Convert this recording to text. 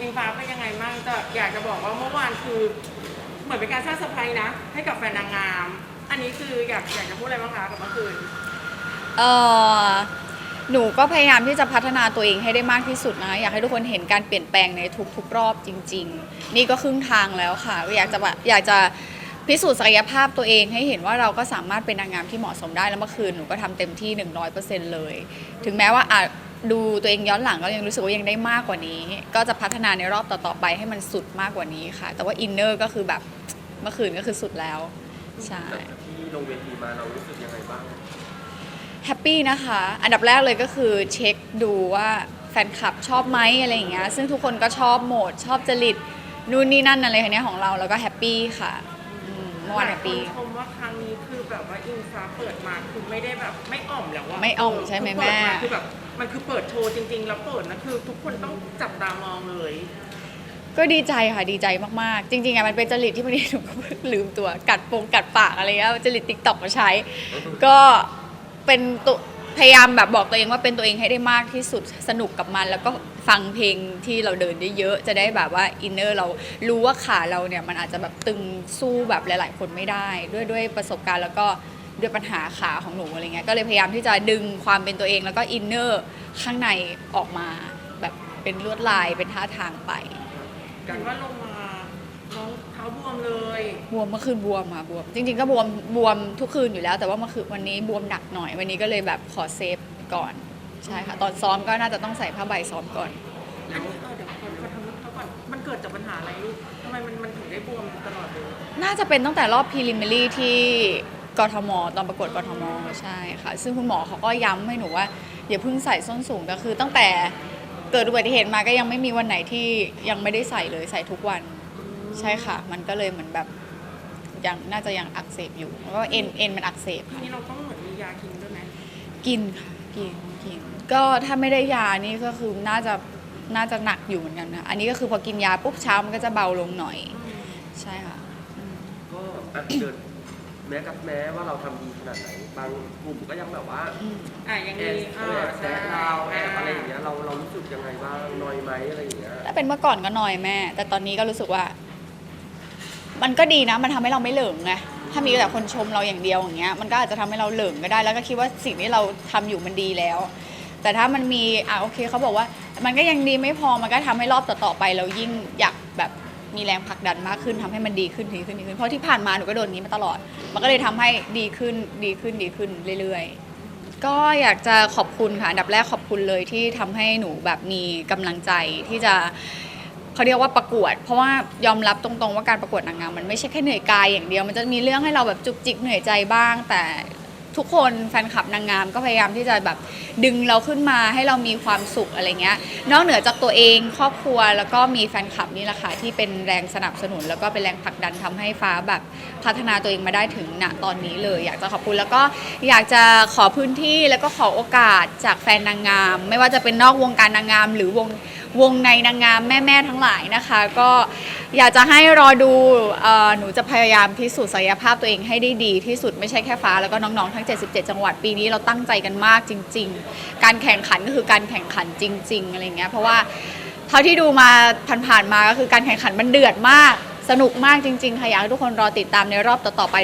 อิงฟ้าเป็นยังไงบ้างจะอยากจะบอกว่าเมื่อวานคือ เหมือนเป็นการสร้างเซอร์ไพรส์นะ ให้กับแฟนนางงาม อันนี้คืออยากอยากจะพูดอะไรบ้างคะกับเมื่อคืน เออหนูก็พยายามที่จะพัฒนาตัวเองให้ได้มากที่สุดนะ อยากให้ทุกคนเห็นการเปลี่ยนแปลงในทุกๆรอบจริง ๆ นี่ก็ครึ่งทางแล้วค่ะ อยากจะแบบอยากจะพิสูจน์ศักยภาพตัวเองให้เห็นว่าเราก็สามารถเป็นนางงามที่เหมาะสมได้แล้วเมื่อคืนหนูก็ทำเต็มที่ 100%เลย ถึงแม้ว่าอาจ ดูตัวเองย้อนหลังก็ยังรู้สึกว่ายังได้มากกว่านี้ ก็จะพัฒนาในรอบต่อๆไปให้มันสุดมากกว่านี้ค่ะ แต่ว่าอินเนอร์ก็คือแบบเมื่อคืนก็คือสุดแล้วใช่ที่ลงเวทีมาเรารู้สึกยังไงบ้างแฮปปี้นะคะ อันดับแรกเลยก็คือเช็คดูว่าแฟนคลับชอบไหมอะไรอย่างเงี้ยซึ่งทุกคนก็ชอบโหมดชอบจริตนู่นนี่นั่นอะไรคนนี้ยของเราแล้วก็แฮปปี้ค่ะอืม เมื่อวานแฮปปี้หลายคนชมว่าครั้งนี้คือแบบว่าอิงฟ้าเปิดมาคือไม่ได้แบบไม่อ่อมแล้วว่าไม่อ่อมใช่ไหมแม่ คือแบบมันคือเปิดโชว์จริง ๆ แล้วเปิดนะคือ ทุกคนต้องจับตามองเลยก็ดีใจค่ะดีใจมากๆ จริงๆอะมันเป็นจริตที่พอดีหนูก็เพิ่งลืมตัวกัดปงกัดปากอะไรเงี้ยจริตติ๊กต็อกมาใช้ ก็เป็นตัว พยายามแบบบอกตัวเองว่าเป็นตัวเองให้ได้มากที่สุดสนุกกับมัน แล้วก็ฟังเพลงที่เราเดินได้เยอะจะได้แบบว่าอินเนอร์เรารู้ว่าขาเราเนี่ยมันอาจจะแบบตึงสู้แบบหลาย ๆ คนไม่ได้ ด้วยด้วยประสบการณ์แล้วก็ด้วยปัญหาขาของหนูอะไรเงี้ยก็เลยพยายามที่จะดึงความเป็นตัวเองแล้วก็อินเนอร์ข้างในออกมา แบบเป็นลวดลายเป็นท่าทางไปกันว่าลงมา น้องเท้าบวมเลยบวมเมื่อคืนบวมค่ะบวม จริง ๆ ก็บวมบวมทุกคืนอยู่แล้ว แต่ว่าเมื่อคืนวันนี้บวมหนักหน่อย วันนี้ก็เลยแบบขอเซฟก่อนใช่ค่ะ ตอนซ้อมก็น่าจะต้องใส่ผ้าใบซ้อมก่อน อันนี้เออเดี๋ยวคนเขาทำเขาก่อนมันเกิดจากปัญหาอะไรลูกทำไมมันมันถึงได้บวมตลอดเลยน่าจะเป็นตั้งแต่รอบพรีลิมิลี่ที่กทม ตอนประกวดกทมใช่ค่ะ ซึ่งคุณหมอเขาก็ย้ำให้หนูว่า อย่าเพิ่งใส่ส้นสูงแต่คือตั้งแต่เกิดอุบัติเหตุมาก็ยังไม่มีวันไหนที่ยังไม่ได้ใส่เลยใส่ทุกวัน ใช่ค่ะ มันก็เลยเหมือนแบบยังน่าจะยังอักเสบอยู่แล้วก็เอ็นเอ็นมันอักเสบทีนี้เราต้องเหมือนมียากินด้วยไหมกินค่ะกินกินก็ถ้าไม่ได้ยานี่ก็คือน่าจะน่าจะหนักอยู่เหมือนกันนะอันนี้ก็คือพอกินยาปุ๊บเช้ามันก็จะเบาลงหน่อย ใช่ค่ะอืมก็อะเดินแม้กับแม้ว่าเราทำดีขนาดไหนบางกลุ่มก็ยังแบบว่าอะยังแอมีบเอแออบแซะเราแอบอะไรอย่างเงี้ยเราเรารู้สึกยังไงบ้างนอยไหมอะไรอย่างเงี้ยถ้าเป็นเมื่อก่อนก็หน่อยแม่ แต่ตอนนี้ก็รู้สึกว่า มันก็ดีนะ มันทำให้เราไม่เหลิงไงถ้ามีแต่คนชมเราอย่างเดียวอย่างเงี้ยมันก็อาจจะทำให้เราเหลิงก็ได้ แล้วก็คิดว่าสิ่งที่เราทำอยู่มันดีแล้ว แต่ถ้ามันมีอะโอเคเขาบอกว่า มันก็ยังดีไม่พอมันก็ทำให้รอบต่อๆไป เรายิ่งอยากแบบมีแรงผลักดันมากขึ้นทำให้มันดีขึ้นดีขึ้นดีขึ้นเพราะที่ผ่านมาหนูก็โดนนี้มาตลอด มันก็เลยทำให้ดีขึ้นดีขึ้นดีขึ้นเรื่อยๆ ก็อยากจะขอบคุณค่ะอันดับแรกขอบคุณเลยที่ทำให้หนูแบบมีกำลังใจที่จะ เขาเรียกว่าประกวด เพราะว่ายอมรับตรงๆว่าการประกวดนางงามมันไม่ใช่แค่เหนื่อยกายอย่างเดียว มันจะมีเรื่องให้เราแบบจุกจิกเหนื่อยใจบ้าง แต่ทุกคนแฟนคลับนางงามก็พยายามที่จะแบบดึงเราขึ้นมาให้เรามีความสุขอะไรเงี้ย นอกเหนือจากตัวเองครอบครัวแล้วก็มีแฟนคลับนี่แหละค่ะที่เป็นแรงสนับสนุน แล้วก็เป็นแรงผลักดันทำให้ฟ้าแบบพัฒนาตัวเองมาได้ถึงณตอนนี้เลย อยากจะขอบคุณแล้วก็อยากจะขอพื้นที่แล้วก็ขอโอกาสจากแฟนนางงาม ไม่ว่าจะเป็นนอกวงการนางงาม หรือวง วงในนางงามแม่ ๆ ทั้งหลายนะคะ ก็อยากจะให้รอดูเอ่อหนูจะพยายามพิสูจน์ศักยภาพตัวเองให้ได้ดีที่สุดไม่ใช่แค่ฟ้าแล้วก็น้องๆทั้ง 77 จังหวัดปีนี้เราตั้งใจกันมากจริง ๆ การแข่งขันก็คือการแข่งขันจริง ๆ อะไรเงี้ยเพราะว่าเท่าที่ดูมาผ่านๆมาก็คือการแข่งขันมันเดือดมาก สนุกมากจริงๆค่ะอยากให้ทุกคนรอติดตามในรอบต่อๆไป